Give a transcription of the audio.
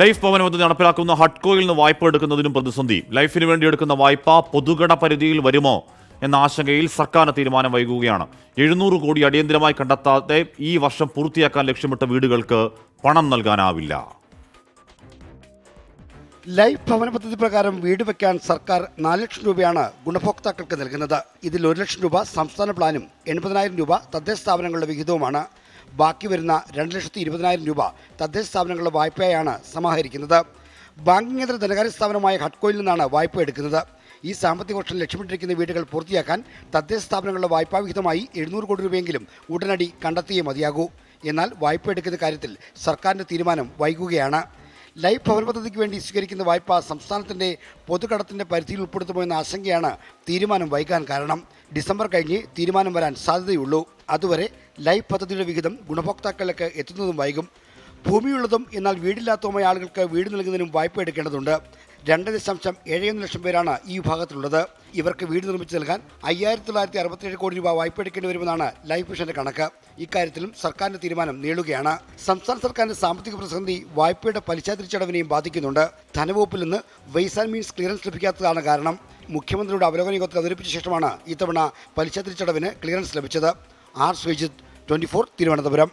Life ഭവന പദ്ധതി നടപ്പിലാക്കുന്ന ഹഡ്കോയിൽ നിന്ന് വായ്പ എടുക്കുന്നതിനും പ്രതിസന്ധി. ലൈഫിന് വേണ്ടി എടുക്കുന്ന വായ്പ പൊതുഗണ പരിധിയിൽ വരുമോ എന്ന ആശങ്കയിൽ സർക്കാർ തീരുമാനം വൈകുകയാണ്. എഴുന്നൂറ് കോടി അടിയന്തരമായി കണ്ടെത്താതെ ഈ വർഷം പൂർത്തിയാക്കാൻ ലക്ഷ്യമിട്ട വീടുകൾക്ക് പണം നൽകാനാവില്ല. ലൈഫ് ഭവന പദ്ധതി പ്രകാരം വീട് വെക്കാൻ സർക്കാർ നാല് ലക്ഷം രൂപയാണ് ഗുണഭോക്താക്കൾക്ക് നൽകുന്നത്. ഇതിൽ ഒരു ലക്ഷം രൂപ സംസ്ഥാന പ്ലാനും എൺപതിനായിരം രൂപ തദ്ദേശ സ്ഥാപനങ്ങളുടെ വിഹിതവുമാണ്. ബാക്കി വരുന്ന രണ്ട് ലക്ഷത്തി ഇരുപതിനായിരം രൂപ തദ്ദേശ സ്ഥാപനങ്ങളുടെ വായ്പയായാണ് സമാഹരിക്കുന്നത്. ബാങ്കിങ്ങേതര ധനകാര്യ സ്ഥാപനമായ ഹഡ്കോയിൽ നിന്നാണ് വായ്പ എടുക്കുന്നത്. ഈ സാമ്പത്തിക വർഷം ലക്ഷ്യമിട്ടിരിക്കുന്ന വീടുകൾ പൂർത്തിയാക്കാൻ തദ്ദേശ സ്ഥാപനങ്ങളുടെ വായ്പാ വിഹിതമായി എഴുന്നൂറ് കോടി രൂപയെങ്കിലും ഉടനടി കണ്ടെത്തിയേ മതിയാകൂ. എന്നാൽ വായ്പ എടുക്കുന്ന കാര്യത്തിൽ സർക്കാരിന്റെ തീരുമാനം വൈകുകയാണ്. ലൈഫ് ഭവൻ പദ്ധതിക്ക് വേണ്ടി സ്വീകരിക്കുന്ന വായ്പ സംസ്ഥാനത്തിന്റെ പൊതുകടത്തിന്റെ പരിധിയിൽ ഉൾപ്പെടുത്തുമോ എന്ന ആശങ്കയാണ് തീരുമാനം വൈകാൻ കാരണം. ഡിസംബർ കഴിഞ്ഞ് തീരുമാനം വരാൻ സാധ്യതയുള്ളൂ. അതുവരെ ലൈഫ് പദ്ധതിയുടെ വിഹിതം ഗുണഭോക്താക്കളിലേക്ക് എത്തുന്നതും വൈകും. ഭൂമിയുള്ളതും എന്നാൽ വീടില്ലാത്തതുമായ ആളുകൾക്ക് വീട് നൽകുന്നതിനും വായ്പ എടുക്കേണ്ടതുണ്ട്. രണ്ട് ദശാംശം ഏഴ് ലക്ഷം പേരാണ് ഈ വിഭാഗത്തിലുള്ളത്. ഇവർക്ക് വീട് നിർമ്മിച്ചു നൽകാൻ അയ്യായിരത്തി തൊള്ളായിരത്തി അറുപത്തിയേഴ് കോടി രൂപ വായ്പ എടുക്കേണ്ടി വരുമെന്നാണ് ലൈഫ് മിഷന്റെ കണക്ക്. ഇക്കാര്യത്തിലും സർക്കാരിന്റെ തീരുമാനം നീളുകയാണ്. സംസ്ഥാന സർക്കാരിന്റെ സാമ്പത്തിക പ്രതിസന്ധി വായ്പയുടെ പലിശ തിരിച്ചടവിനെയും ബാധിക്കുന്നുണ്ട്. ധനവകുപ്പിൽ നിന്ന് വെയ്സ് ആൻഡ് മീൻസ് ക്ലിയറൻസ് ലഭിക്കാത്തതാണ് കാരണം. മുഖ്യമന്ത്രിയുടെ അവലോകന യോഗത്തിൽ അവതരിപ്പിച്ച ശേഷമാണ് ഇത്തവണ പലിശ തിരിച്ചടവിന് ക്ലിയറൻസ് ലഭിച്ചത്. ആർ. ശ്രീജിത്ത് ട്വന്റി തിരുവനന്തപുരം.